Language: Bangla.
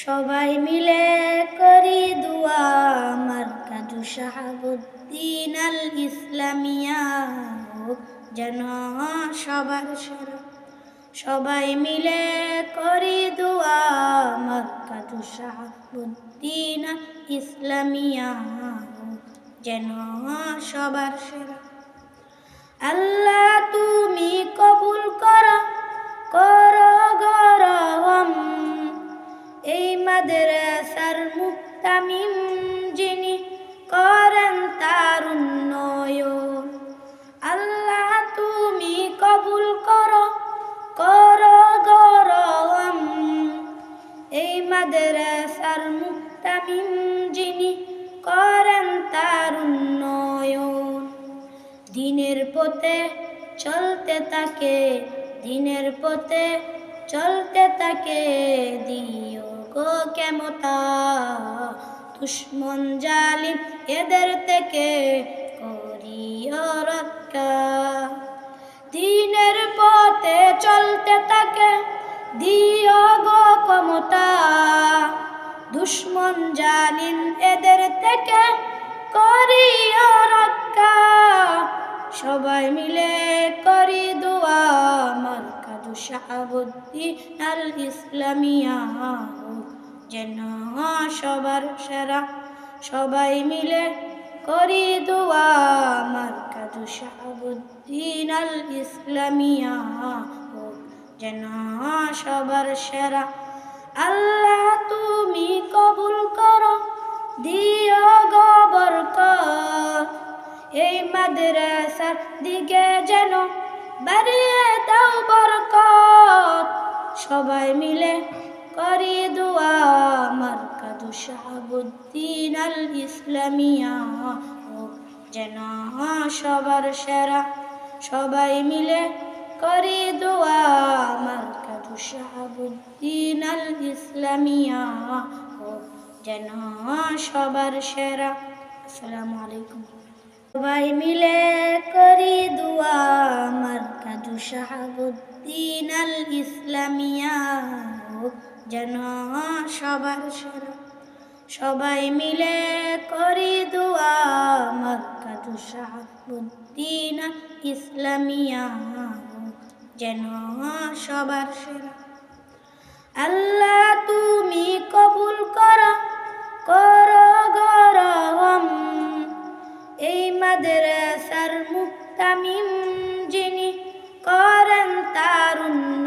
সবাই মিলে করি দুয়া। আমার কাজু শাহাবুদ্দিন আল ইসলামিয়া যেন সবার সেরা সবাই মিলে করি দুয়া। আমার কাজু শাহাবুদ্দিন ইসলামিয়া যেন সবার সেরা মুক্তামিম যিনি করেন তার উন্নয়ন। আল্লাহ তুমি কবুল করো করো গরম এই মাদ্রাসার মুক্তামিম যিনি করেন তার উন্নয়ন। দিনের পথে চলতে থাকে দিনের পথে চলতে থাকে দিও। গো কেমতা? দুশ্মন জালিম এদের থেকে করিও রক্ষা। দিনের পথে চলতে থাকে দিও গো ক্ষমতা। দুশ্মন জালিম এদের থেকে করিও রক্ষা। সবাই মিলে শাহাবুদ্দিন আল ইসলামিয়া যেন সবার সেরা। সবাই মিলে করি দোয়া আমার কাজু শাহাবুদ্দিন আল ইসলামিয়া যেন সবার সেরা। আল্লাহ তুমি কবুল করো, দিও গোবর কর এই মাদ্রাসার দিকে যেন বাড়িয়ে দাও বরকত। সবাই মিলে করি দোয়া। আমার কাদু শাহাবুদ্দিন আল ইসলামিয়া যেন সবার সেরা। সবাই মিলে করি দোয়া। আমার কাদু শাহাবুদ্দিন আল ইসলামিয়া যেন সবার সেরা। আসসালামু আলাইকুম। সবাই মিলে শাহাবুদ্দিন আল ইসলামিয়া যেন সবার সেরা। সবাই মিলে করি দোয়া মক্কাতু শাহাবুদ্দিন ইসলামিয়া যেন সবার সেরা। আল্লাহ তুমি কবুল কর কর গরম। এই মাদ্রাসার মুক্তামিম যিনি قارن تارن